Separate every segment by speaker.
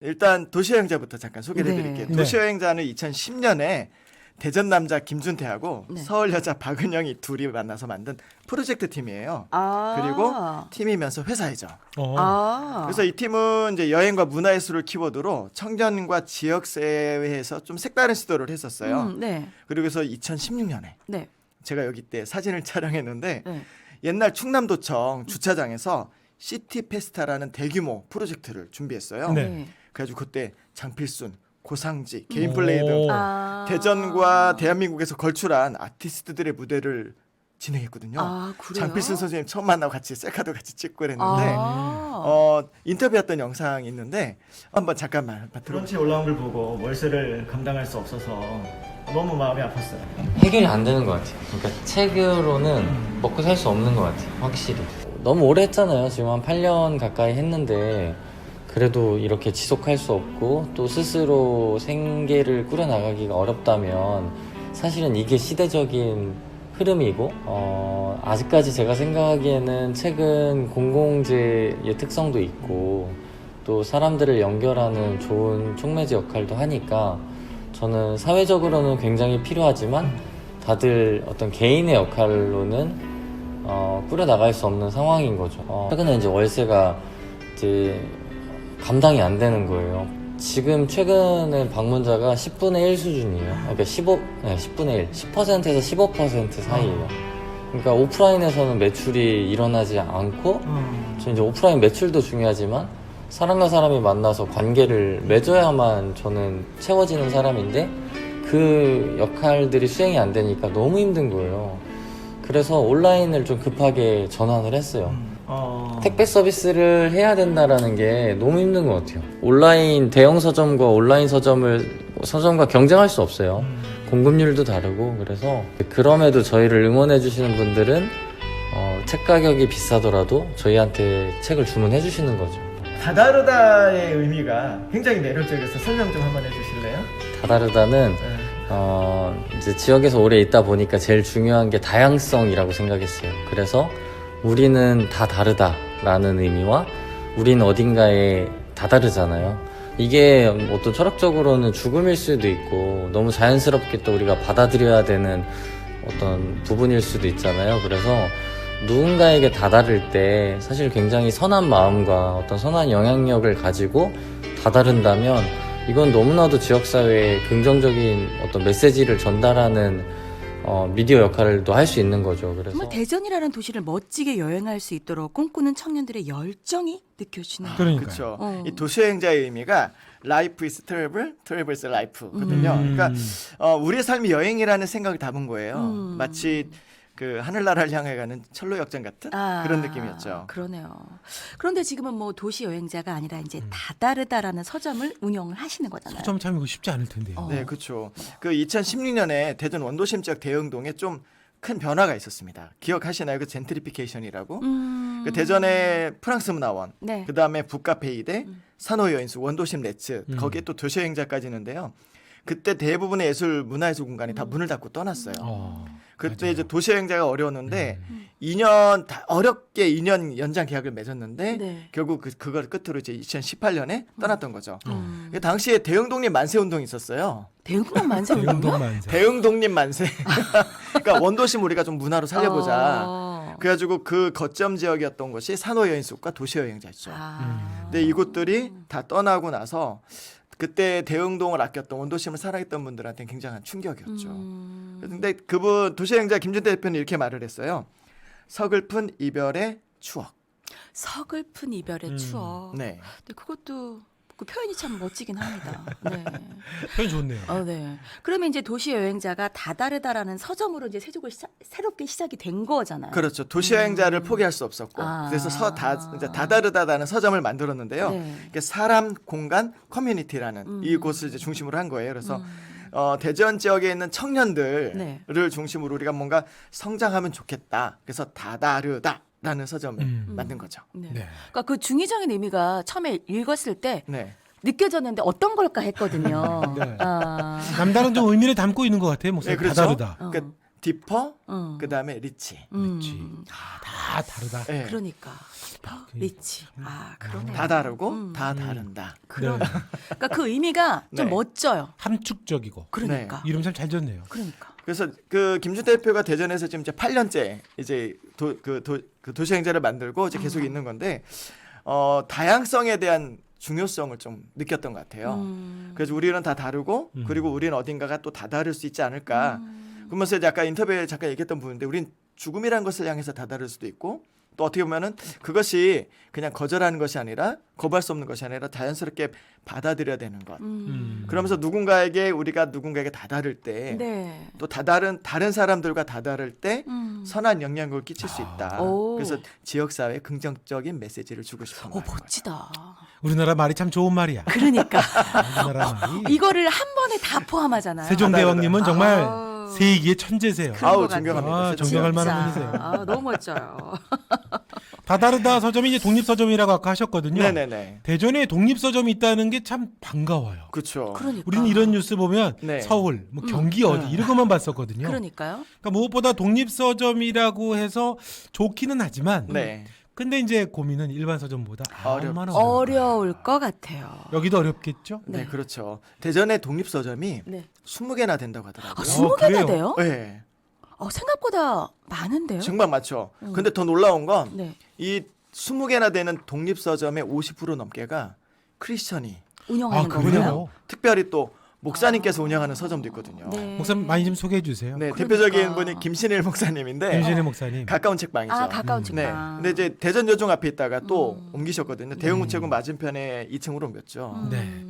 Speaker 1: 일단 도시여행자부터 잠깐 소개를
Speaker 2: 네.
Speaker 1: 해드릴게요.
Speaker 3: 네.
Speaker 1: 도시여행자는 2010년에 대전 남자 김준태하고
Speaker 2: 네.
Speaker 1: 서울 여자 박은영이 둘이 만나서 만든 프로젝트 팀이에요.
Speaker 2: 아.
Speaker 1: 그리고 팀이면서 회사이죠.
Speaker 3: 어.
Speaker 2: 아.
Speaker 1: 그래서 이 팀은 이제 여행과 문화예술을 키워드로 청년과 지역 사회에서 좀 색다른 시도를 했었어요.
Speaker 2: 음, 네.
Speaker 1: 그리고 그래서 2016년에
Speaker 2: 네.
Speaker 1: 제가 여기 때 사진을 촬영했는데
Speaker 2: 네.
Speaker 1: 옛날 충남도청 주차장에서 시티 페스타라는 대규모 프로젝트를 준비했어요.
Speaker 3: 네.
Speaker 1: 그래가지고 그때 장필순, 고상지, 개인 플레이 등
Speaker 3: 오.
Speaker 2: 아.
Speaker 1: 대전과 대한민국에서 걸출한 아티스트들의 무대를 진행했거든요.
Speaker 2: 아, 그래요?
Speaker 1: 장필순 선생님 처음 만나고 같이 셀카도 같이 찍고 그랬는데
Speaker 2: 아.
Speaker 1: 어, 인터뷰했던 영상이 있는데 한번 잠깐만 들어.
Speaker 4: 브런치 올라온 걸 보고 월세를 감당할 수 없어서 너무 마음이 아팠어요.
Speaker 5: 해결이 안 되는 것 같아요. 그러니까 책으로는 먹고 살 수 없는 것 같아요. 확실히. 너무 오래 했잖아요. 지금 한 8년 가까이 했는데 그래도 이렇게 지속할 수 없고 또 스스로 생계를 꾸려나가기가 어렵다면 사실은 이게 시대적인 흐름이고 어, 아직까지 제가 생각하기에는 책은 공공재의 특성도 있고 또 사람들을 연결하는 좋은 촉매제 역할도 하니까 저는 사회적으로는 굉장히 필요하지만 다들 어떤 개인의 역할로는 어, 꾸려나갈 수 없는 상황인 거죠. 어, 최근에 이제 월세가 이제 감당이 안 되는 거예요. 지금 최근에 방문자가 10분의 1 수준이에요. 그러니까 15, 네, 10분의 1, 10%에서 15% 사이예요. 그러니까 오프라인에서는 매출이 일어나지 않고 저 이제 오프라인 매출도 중요하지만 사람과 사람이 만나서 관계를 맺어야만 저는 채워지는 사람인데 그 역할들이 수행이 안 되니까 너무 힘든 거예요. 그래서 온라인을 좀 급하게 전환을 했어요.
Speaker 4: 어,
Speaker 5: 택배 서비스를 해야 된다라는 게 너무 힘든 것 같아요. 온라인 대형 서점과 온라인 서점을 서점과 경쟁할 수 없어요. 공급률도 다르고 그래서 그럼에도 저희를 응원해 주시는 분들은 어, 책 가격이 비싸더라도 저희한테 책을 주문해 주시는 거죠.
Speaker 1: 다다르다의 의미가 굉장히 매력적이어서 설명 좀 한번 해주실래요?
Speaker 5: 다다르다는
Speaker 1: 네.
Speaker 5: 어, 이제 지역에서 오래 있다 보니까 제일 중요한 게 다양성이라고 생각했어요. 그래서 우리는 다 다르다 라는 의미와 우린 어딘가에 다 다르잖아요. 이게 어떤 철학적으로는 죽음일 수도 있고 너무 자연스럽게 또 우리가 받아들여야 되는 어떤 부분일 수도 있잖아요. 그래서 누군가에게 다다를 때 사실 굉장히 선한 마음과 어떤 선한 영향력을 가지고 다다른다면 이건 너무나도 지역사회에 긍정적인 어떤 메시지를 전달하는 어, 미디어 역할도 할 수 있는 거죠. 그래서
Speaker 2: 정말 대전이라는 도시를 멋지게 여행할 수 있도록 꿈꾸는 청년들의 열정이 느껴지네요.
Speaker 3: 그러니까요.
Speaker 1: 그렇죠.
Speaker 2: 어.
Speaker 1: 이 도시 여행자의 의미가 Life is travel, travel is life거든요.
Speaker 3: 음.
Speaker 1: 그러니까 어, 우리의 삶이 여행이라는 생각을 담은 거예요.
Speaker 2: 음.
Speaker 1: 마치 그 하늘나라를 향해 가는 철로 역전 같은
Speaker 2: 아,
Speaker 1: 그런 느낌이었죠.
Speaker 2: 그러네요. 그런데 지금은 뭐 도시 여행자가 아니라 이제
Speaker 1: 음.
Speaker 2: 다다르다라는 서점을 운영을 하시는 거잖아요.
Speaker 3: 서점 참 이거 쉽지 않을 텐데요.
Speaker 2: 어.
Speaker 1: 네, 그렇죠. 그 2016년에 대전 원도심 지역 대흥동에 좀 큰 변화가 있었습니다. 기억하시나요? 그 젠트리피케이션이라고?
Speaker 2: 음.
Speaker 1: 그 대전에 프랑스 문화원,
Speaker 2: 네.
Speaker 1: 그 다음에 북카페이대, 산호 여인수, 원도심 레츠,
Speaker 3: 음.
Speaker 1: 거기에 또 도시 여행자까지 있는데요. 그때 대부분의 예술 문화예술 공간이 다 문을 닫고 떠났어요.
Speaker 3: 어,
Speaker 1: 그때
Speaker 3: 맞아요.
Speaker 1: 이제 도시 여행자가 어려웠는데
Speaker 3: 음.
Speaker 1: 2년 다 어렵게 2년 연장 계약을 맺었는데
Speaker 2: 네.
Speaker 1: 결국 그, 그걸 끝으로 이제 2018년에 떠났던 거죠.
Speaker 2: 음.
Speaker 1: 그 당시에 대흥 독립 만세 운동이 있었어요.
Speaker 2: 대흥동 만세
Speaker 3: 대운동 만세.
Speaker 1: 대흥 독립 만세. 그러니까 원도심 우리가 좀 문화로 살려보자.
Speaker 2: 어.
Speaker 1: 그래가지고 그 거점 지역이었던 것이 산호 여인숙과 도시 여행자였죠.
Speaker 2: 아.
Speaker 1: 근데 이곳들이 다 떠나고 나서 그때 대흥동을 아꼈던 원도심을 사랑했던 분들한테 는 굉장한 충격이었죠.
Speaker 2: 음.
Speaker 1: 근데 그분 도시여행자 김준태 대표는 이렇게 말을 했어요. 서글픈 이별의 추억.
Speaker 2: 서글픈 이별의
Speaker 3: 음.
Speaker 2: 추억.
Speaker 1: 네.
Speaker 2: 근데 그것도 그 표현이 참 멋지긴 합니다. 네.
Speaker 3: 표현 좋네요.
Speaker 2: 어, 네. 그러면 이제 도시 여행자가 다다르다라는 서점으로 이제 세족을 시작, 새롭게 시작이 된 거잖아요.
Speaker 1: 그렇죠. 도시 여행자를 포기할 수 없었고
Speaker 2: 음. 아.
Speaker 1: 그래서 서다 이제 다다르다라는 서점을 만들었는데요.
Speaker 2: 네.
Speaker 1: 이게 사람, 공간, 커뮤니티라는
Speaker 2: 음.
Speaker 1: 이곳을 이제 중심으로 한 거예요. 그래서
Speaker 2: 음.
Speaker 1: 어, 대전 지역에 있는 청년들을
Speaker 2: 네.
Speaker 1: 중심으로 우리가 뭔가 성장하면 좋겠다. 그래서 다다르다 라는 서점을
Speaker 3: 음.
Speaker 1: 만든 거죠.
Speaker 2: 네.
Speaker 3: 네.
Speaker 2: 그러니까 그 중의적인 의미가 처음에 읽었을 때
Speaker 1: 네.
Speaker 2: 느껴졌는데 어떤 걸까 했거든요.
Speaker 3: 네.
Speaker 2: 아.
Speaker 3: 남다른 좀 의미를 담고 있는 것 같아요. 목소리
Speaker 1: 네, 그렇죠.
Speaker 3: 다다르다.
Speaker 2: 어.
Speaker 1: 그러니까 디퍼,
Speaker 2: 음.
Speaker 1: 그다음에 리치.
Speaker 2: 음.
Speaker 3: 그치. 다 다르다.
Speaker 1: 예.
Speaker 2: 그러니까 디퍼, 리치. 아, 그러네.
Speaker 1: 다 다르고
Speaker 2: 음.
Speaker 1: 다 다른다.
Speaker 2: 그러네. 그러니까 그 의미가 좀
Speaker 1: 네.
Speaker 2: 멋져요.
Speaker 3: 함축적이고.
Speaker 2: 그러니까.
Speaker 3: 이름 참잘 졌네요.
Speaker 2: 그러니까.
Speaker 1: 그래서 그 김준 대표가 대전에서 지금 이제 8년째 이제 도, 그, 도, 그 도시 행자를 만들고 이제
Speaker 2: 음.
Speaker 1: 계속 있는 건데 어, 다양성에 대한 중요성을 좀 느꼈던 것 같아요.
Speaker 2: 음.
Speaker 1: 그래서 우리는 다 다르고
Speaker 3: 음.
Speaker 1: 그리고 우리는 어딘가가 또 다 다를 수 있지 않을까.
Speaker 2: 음.
Speaker 1: 그러면서 이제 아까 인터뷰에 잠깐 얘기했던 부분인데 우린 죽음이라는 것을 향해서 다 다를 수도 있고 또 어떻게 보면은 그것이 그냥 거절하는 것이 아니라 거부할 수 없는 것이 아니라 자연스럽게 받아들여야 되는 것.
Speaker 2: 음.
Speaker 1: 그러면서 누군가에게 우리가 누군가에게 다 다를 때
Speaker 2: 네.
Speaker 1: 또 다다른 다른 사람들과 다다를 때
Speaker 2: 음.
Speaker 1: 선한 영향력을 끼칠 수 있다.
Speaker 2: 오.
Speaker 1: 그래서 지역 사회에 긍정적인 메시지를 주고 싶은
Speaker 2: 어,
Speaker 1: 거예요.
Speaker 2: 멋지다.
Speaker 3: 우리나라 말이 참 좋은 말이야.
Speaker 2: 그러니까
Speaker 3: 우리나라 말이.
Speaker 2: 이거를 한 번에 다 포함하잖아요.
Speaker 3: 세종대왕님은 정말
Speaker 2: 아우.
Speaker 3: 세기의 천재세요.
Speaker 1: 아우
Speaker 2: 것 같아요.
Speaker 1: 존경합니다.
Speaker 3: 아,
Speaker 1: 진짜.
Speaker 3: 존경할. 만한 분이세요.
Speaker 2: 아, 너무 멋져요.
Speaker 3: 다 다르다 서점이 이제 독립 서점이라고 아까 하셨거든요.
Speaker 1: 네네네.
Speaker 3: 대전에 독립 서점이 있다는 게 참 반가워요.
Speaker 1: 그렇죠.
Speaker 2: 그러니까.
Speaker 3: 우리는 이런 뉴스 보면
Speaker 1: 네.
Speaker 3: 서울, 뭐
Speaker 2: 음.
Speaker 3: 경기 어디 이런 것만 봤었거든요.
Speaker 2: 그러니까요.
Speaker 3: 그러니까 무엇보다 독립 서점이라고 해서 좋기는 하지만
Speaker 1: 네.
Speaker 3: 근데 이제 고민은 일반 서점보다 얼마나 어려울까.
Speaker 2: 어려울 것 같아요.
Speaker 3: 여기도 어렵겠죠?
Speaker 1: 네,
Speaker 2: 네.
Speaker 1: 그렇죠. 대전의 독립 서점이
Speaker 2: 네.
Speaker 1: 20개나 된다고
Speaker 2: 아,
Speaker 1: 하더라고요.
Speaker 2: 스무 개나
Speaker 3: 그래요?
Speaker 2: 돼요?
Speaker 1: 네.
Speaker 2: 어, 생각보다 많은데요?
Speaker 1: 정말 많죠.
Speaker 2: 음.
Speaker 1: 근데 더 놀라운 건
Speaker 2: 네.
Speaker 1: 이 20개나 되는 독립 서점의 50% 넘게가 크리스천이
Speaker 2: 운영하는
Speaker 3: 아. 그래요?
Speaker 1: 특별히 또 목사님께서 운영하는 서점도 있거든요.
Speaker 2: 아. 네.
Speaker 3: 목사님 많이 좀 소개해 주세요.
Speaker 1: 네,
Speaker 2: 그러니까.
Speaker 1: 대표적인 분이 김신일 목사님인데
Speaker 3: 김신혜 목사님.
Speaker 1: 가까운 책방이죠.
Speaker 2: 아, 가까운
Speaker 3: 음.
Speaker 2: 책방.
Speaker 1: 네. 근데 이제 대전 여중 앞에 있다가 또
Speaker 2: 음.
Speaker 1: 옮기셨거든요. 대형 우체국 맞은편에 2층으로 옮겼죠.
Speaker 2: 음.
Speaker 3: 네.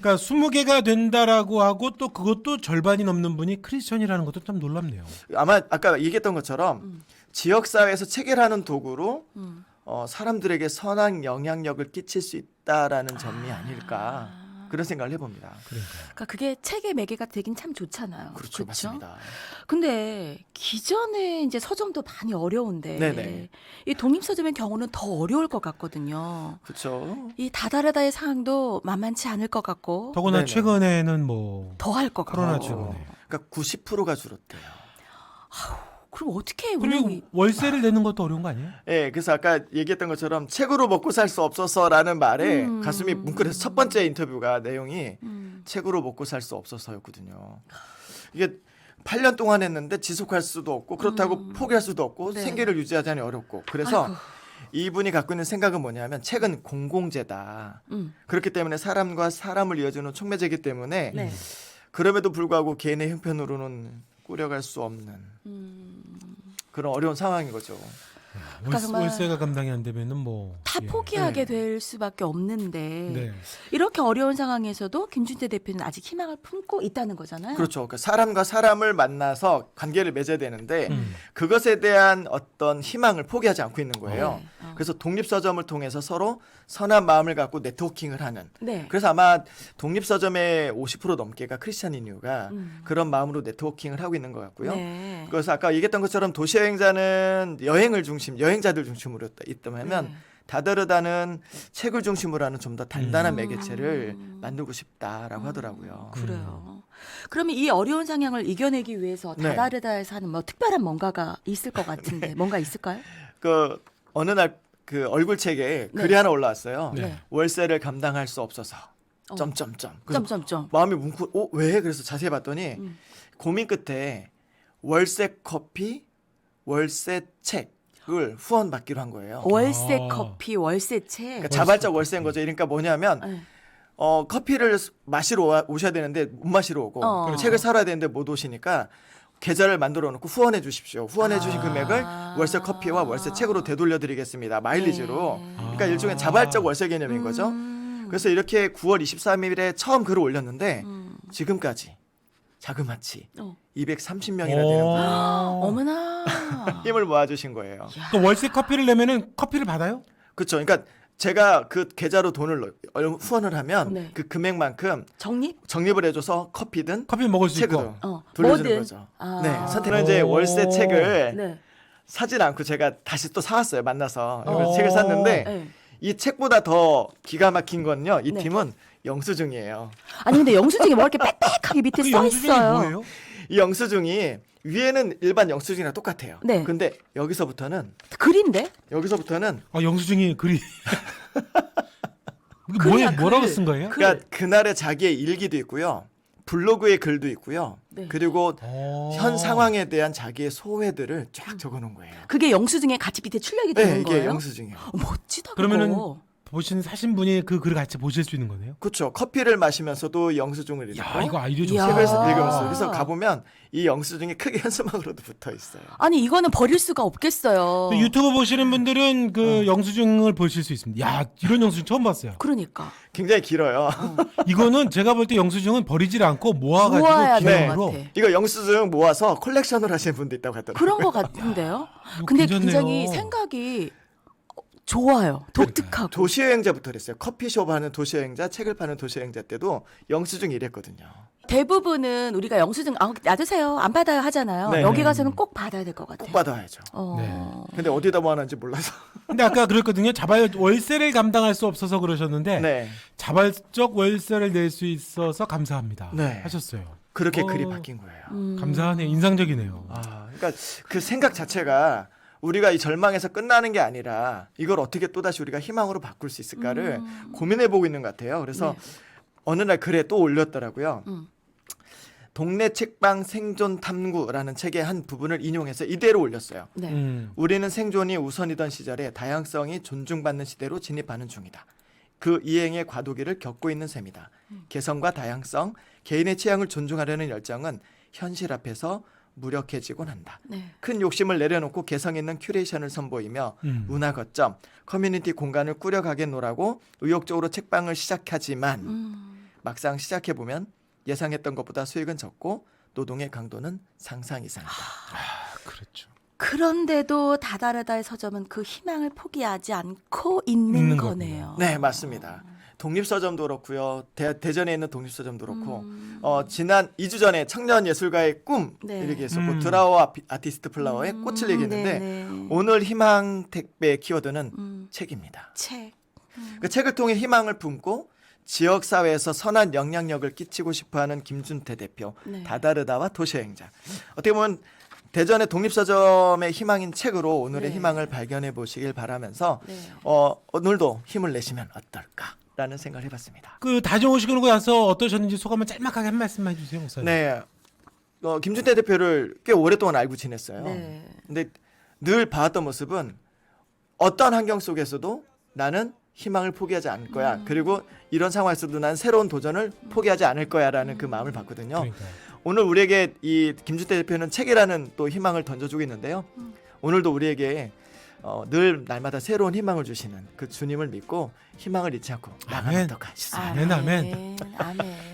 Speaker 3: 그러니까 20개가 된다라고 하고 또 그것도 절반이 넘는 분이 크리스천이라는 것도 참 놀랍네요.
Speaker 1: 아마 아까 얘기했던 것처럼
Speaker 2: 음.
Speaker 1: 지역 사회에서 체결하는 도구로
Speaker 2: 음.
Speaker 1: 어, 사람들에게 선한 영향력을 끼칠 수 있다라는 점이 아닐까 그런 생각을 해봅니다.
Speaker 3: 그러니까
Speaker 2: 그러니까 그게 책의 매개가 되긴 참 좋잖아요.
Speaker 1: 그렇죠,
Speaker 2: 그쵸?
Speaker 1: 맞습니다.
Speaker 2: 근데 기존에 이제 서점도 많이 어려운데
Speaker 1: 네네.
Speaker 2: 이 독립 서점의 경우는 더 어려울 것 같거든요.
Speaker 1: 그렇죠.
Speaker 2: 이 다다르다의 상황도 만만치 않을 것 같고
Speaker 3: 더구나
Speaker 1: 네네.
Speaker 3: 최근에는 뭐
Speaker 2: 더 할 것 같고.
Speaker 3: 코로나
Speaker 1: 어.
Speaker 3: 최근에.
Speaker 1: 그러니까 90%가 줄었대요.
Speaker 2: 그럼 어떻게
Speaker 3: 그리고
Speaker 2: 운영이
Speaker 3: 월세를 내는 것도 어려운 거 아니에요?
Speaker 1: 예, 그래서 아까 얘기했던 것처럼 책으로 먹고 살 수 없어서라는 말에
Speaker 2: 음.
Speaker 1: 가슴이 뭉클해서 첫 번째 인터뷰가 내용이
Speaker 2: 음.
Speaker 1: 책으로 먹고 살 수 없어서였거든요. 이게 8년 동안 했는데 지속할 수도 없고 그렇다고
Speaker 2: 음.
Speaker 1: 포기할 수도 없고
Speaker 2: 네.
Speaker 1: 생계를 유지하자니 어렵고 그래서
Speaker 2: 아이고.
Speaker 1: 이분이 갖고 있는 생각은 뭐냐면 책은 공공재다.
Speaker 2: 음.
Speaker 1: 그렇기 때문에 사람과 사람을 이어주는 촉매제이기 때문에
Speaker 2: 네.
Speaker 1: 그럼에도 불구하고 개인의 형편으로는 꾸려갈 수 없는
Speaker 2: 음.
Speaker 1: 그런 어려운 상황인 거죠.
Speaker 2: 그러니까
Speaker 3: 월세,
Speaker 2: 정말
Speaker 3: 월세가 감당이 안 되면은 뭐
Speaker 2: 다
Speaker 3: 예.
Speaker 2: 포기하게
Speaker 1: 네.
Speaker 2: 될 수밖에 없는데
Speaker 3: 네.
Speaker 2: 이렇게 어려운 상황에서도 김준태 대표는 아직 희망을 품고 있다는 거잖아요.
Speaker 1: 그렇죠. 그러니까 사람과 사람을 만나서 관계를 맺어야 되는데
Speaker 3: 음.
Speaker 1: 그것에 대한 어떤 희망을 포기하지 않고 있는 거예요.
Speaker 2: 네. 어.
Speaker 1: 그래서 독립서점을 통해서 서로 선한 마음을 갖고 네트워킹을 하는.
Speaker 2: 네.
Speaker 1: 그래서 아마 독립서점의 50% 넘게가 크리스찬인 이유가
Speaker 2: 음.
Speaker 1: 그런 마음으로 네트워킹을 하고 있는 것 같고요.
Speaker 2: 네.
Speaker 1: 그래서 아까 얘기했던 것처럼 도시여행자는 여행을 중심, 여행자들 중심으로 있다면
Speaker 2: 네.
Speaker 1: 다다르다는 책을 중심으로 하는 좀 더 단단한
Speaker 2: 음.
Speaker 1: 매개체를 만들고 싶다라고
Speaker 2: 음,
Speaker 1: 하더라고요.
Speaker 2: 그래요. 그러면 이 어려운 상황을 이겨내기 위해서
Speaker 1: 네.
Speaker 2: 다다르다에서 하는 뭐 특별한 뭔가가 있을 것 같은데 뭔가 있을까요?
Speaker 1: 그 어느 날 그 얼굴 책에
Speaker 2: 네.
Speaker 1: 글이 하나 올라왔어요.
Speaker 3: 네.
Speaker 1: 월세를 감당할 수 없어서
Speaker 2: 어.
Speaker 1: 점점점. 그래서
Speaker 2: 점점점.
Speaker 1: 마음이 뭉클. 어 왜? 그래서 자세히 봤더니
Speaker 2: 음.
Speaker 1: 고민 끝에 월세 커피, 월세 책 을 후원 받기로 한 거예요.
Speaker 2: 월세
Speaker 3: 아.
Speaker 2: 커피, 월세 책.
Speaker 1: 그러니까 자발적 월세인 거죠. 그러니까 뭐냐면
Speaker 2: 네.
Speaker 1: 어 커피를 마시러 와- 오셔야 되는데 못 마시러 오고
Speaker 2: 어.
Speaker 1: 그리고 책을 사러야 되는데 못 오시니까 계좌를 만들어 놓고 후원해 주십시오. 후원해 주신
Speaker 2: 아.
Speaker 1: 금액을 월세 커피와 월세 책으로 되돌려 드리겠습니다. 마일리지로.
Speaker 2: 네.
Speaker 1: 그러니까 일종의 자발적 월세 개념인 거죠.
Speaker 2: 음.
Speaker 1: 그래서 이렇게 9월 23일에 처음 글을 올렸는데
Speaker 2: 음.
Speaker 1: 지금까지 자그마치
Speaker 2: 어.
Speaker 1: 230명이나 되는
Speaker 3: 어.
Speaker 2: 어머나.
Speaker 1: 힘을 모아주신 거예요.
Speaker 2: 야.
Speaker 3: 또 월세 커피를 내면은 커피를 받아요?
Speaker 1: 그렇죠. 그러니까 제가 그 계좌로 돈을 넣- 얼- 후원을 하면
Speaker 2: 네.
Speaker 1: 그 금액만큼
Speaker 2: 적립?
Speaker 1: 적립을 해줘서 커피든
Speaker 3: 커피 먹을 수
Speaker 1: 책으로
Speaker 3: 있고.
Speaker 2: 어.
Speaker 1: 돌려주는
Speaker 2: 뭐든.
Speaker 1: 거죠.
Speaker 2: 아.
Speaker 1: 네, 선택은 이제 월세
Speaker 3: 오.
Speaker 1: 책을
Speaker 2: 네.
Speaker 1: 사진 않고 제가 다시 또 사왔어요. 만나서 그래서
Speaker 3: 어.
Speaker 1: 책을 샀는데
Speaker 2: 네.
Speaker 1: 이 책보다 더 기가 막힌 건요. 이
Speaker 2: 네.
Speaker 1: 팀은 영수증이에요.
Speaker 2: 아니 근데 영수증에 뭐 이렇게 빽빽하게 밑에
Speaker 3: 그
Speaker 2: 써
Speaker 3: 영수증이
Speaker 2: 있어요.
Speaker 3: 뭐예요?
Speaker 1: 이 영수증이 위에는 일반 영수증이랑 똑같아요.
Speaker 2: 네.
Speaker 1: 근데 여기서부터는
Speaker 2: 글인데?
Speaker 1: 여기서부터는
Speaker 3: 어, 영수증이 글이 이게
Speaker 2: 글이야,
Speaker 3: 뭐에 뭐라고
Speaker 2: 글.
Speaker 3: 쓴 거예요?
Speaker 2: 글.
Speaker 1: 그러니까 그날의 자기의 일기도 있고요. 블로그의 글도 있고요.
Speaker 2: 네.
Speaker 1: 그리고
Speaker 3: 어.
Speaker 1: 현 상황에 대한 자기의 소회들을 쫙 적어 놓은 거예요.
Speaker 2: 그게 영수증에 같이 밑에 출력이 되는
Speaker 1: 네, 이게
Speaker 2: 거예요?
Speaker 1: 영수증이에요.
Speaker 2: 어, 멋지다.
Speaker 3: 그러면은
Speaker 2: 그거.
Speaker 3: 보신 사신 분이 그 글을 같이 보실 수 있는 거네요.
Speaker 1: 그렇죠. 커피를 마시면서도 영수증을 읽고
Speaker 3: 야 이거 아이디어.
Speaker 1: 책을
Speaker 2: 아.
Speaker 1: 읽으면서 그래서 가보면 이 영수증이 크게 현수막으로도 붙어 있어요.
Speaker 2: 아니 이거는 버릴 수가 없겠어요.
Speaker 3: 또 유튜브 보시는 분들은 그
Speaker 1: 어.
Speaker 3: 영수증을 보실 수 있습니다. 야 이런 영수증 처음 봤어요.
Speaker 2: 그러니까
Speaker 1: 굉장히 길어요.
Speaker 3: 이거는 제가 볼 때 영수증은 버리질 않고 모아가지고
Speaker 2: 모아야 될
Speaker 3: 기념으로
Speaker 2: 것 같아.
Speaker 1: 이거 영수증 모아서 컬렉션을 하시는 분도 있다고 하더라고요.
Speaker 2: 그런 것 같은데요.
Speaker 3: 이거
Speaker 2: 근데
Speaker 3: 괜찮네요.
Speaker 2: 굉장히 생각이 좋아요. 독특하고.
Speaker 1: 도시여행자부터 그랬어요. 커피숍 하는 도시여행자, 책을 파는 도시여행자 때도 영수증 이랬거든요.
Speaker 2: 대부분은 우리가 영수증 아, 놔두세요. 안 받아요 하잖아요.
Speaker 1: 네.
Speaker 2: 여기 가서는 꼭 받아야 될 것 같아요.
Speaker 1: 꼭 받아야죠.
Speaker 2: 어.
Speaker 3: 네.
Speaker 1: 근데 어디다 모아놨는지 몰라서.
Speaker 3: 근데 아까 그랬거든요. 자발 월세를 감당할 수 없어서 그러셨는데
Speaker 1: 네.
Speaker 3: 자발적 월세를 낼 수 있어서 감사합니다.
Speaker 1: 네.
Speaker 3: 하셨어요.
Speaker 1: 그렇게
Speaker 3: 어.
Speaker 1: 글이 바뀐 거예요.
Speaker 2: 음.
Speaker 3: 감사하네. 인상적이네요.
Speaker 1: 아, 그러니까 그 생각 자체가 우리가 이 절망에서 끝나는 게 아니라 이걸 어떻게 또다시 우리가 희망으로 바꿀 수 있을까를
Speaker 2: 음.
Speaker 1: 고민해 보고 있는 것 같아요. 그래서
Speaker 2: 네.
Speaker 1: 어느 날 글에 또 올렸더라고요.
Speaker 2: 음.
Speaker 1: 동네 책방 생존 탐구라는 책의 한 부분을 인용해서 이대로 올렸어요.
Speaker 2: 네.
Speaker 3: 음.
Speaker 1: 우리는 생존이 우선이던 시절에 다양성이 존중받는 시대로 진입하는 중이다. 그 이행의 과도기를 겪고 있는 셈이다. 개성과 다양성, 개인의 취향을 존중하려는 열정은 현실 앞에서 무력해지곤 한다.
Speaker 2: 네.
Speaker 1: 큰 욕심을 내려놓고 개성 있는 큐레이션을 선보이며
Speaker 3: 음.
Speaker 1: 문화 거점, 커뮤니티 공간을 꾸려가겠노라고 의욕적으로 책방을 시작하지만
Speaker 2: 음.
Speaker 1: 막상 시작해 보면 예상했던 것보다 수익은 적고 노동의 강도는 상상 이상이다.
Speaker 3: 아, 그렇죠.
Speaker 2: 그런데도 다다르다의 서점은 그 희망을 포기하지 않고 있는,
Speaker 3: 있는
Speaker 2: 거네요.
Speaker 1: 네, 맞습니다. 독립서점도 그렇고요. 대, 대전에 있는 독립서점도 그렇고
Speaker 2: 음.
Speaker 1: 어, 지난 2주 전에 청년 예술가의 꿈
Speaker 2: 네.
Speaker 1: 이렇게 했었고
Speaker 3: 음.
Speaker 1: 드라워 아피- 아티스트 플라워의
Speaker 2: 음,
Speaker 1: 꽃을 얘기했는데
Speaker 2: 네네.
Speaker 1: 오늘 희망 택배 키워드는
Speaker 2: 음,
Speaker 1: 책입니다.
Speaker 2: 책.
Speaker 1: 그 책을 통해 희망을 품고 지역 사회에서 선한 영향력을 끼치고 싶어하는 김준태 대표
Speaker 2: 네.
Speaker 1: 다다르다와 도시여행자 어떻게 보면 대전의 독립서점의 희망인 책으로 오늘의
Speaker 2: 네.
Speaker 1: 희망을 발견해 보시길 바라면서
Speaker 2: 네.
Speaker 1: 어, 오늘도 힘을 내시면 어떨까 라는 생각을 해봤습니다.
Speaker 3: 그 다녀오시고 나서 어떠셨는지 소감을 짤막하게 한 말씀만 해주세요, 목사님.
Speaker 1: 네, 어, 김준태 대표를 꽤 오랫동안 알고 지냈어요.
Speaker 2: 네.
Speaker 1: 근데 늘 봐왔던 모습은 어떤 환경 속에서도 나는 희망을 포기하지 않을 거야.
Speaker 2: 음.
Speaker 1: 그리고 이런 상황에서도 난 새로운 도전을 포기하지 않을 거야라는 그 마음을 봤거든요.
Speaker 3: 그러니까요.
Speaker 1: 오늘 우리에게 이 김준태 대표는 책이라는 또 희망을 던져주고 있는데요.
Speaker 2: 음.
Speaker 1: 오늘도 우리에게 어, 늘 날마다 새로운 희망을 주시는 그 주님을 믿고 희망을 잃지 않고 나가면
Speaker 3: 아멘.
Speaker 1: 어떨까 싶습니다.
Speaker 3: 아멘, 아멘.
Speaker 2: 아멘.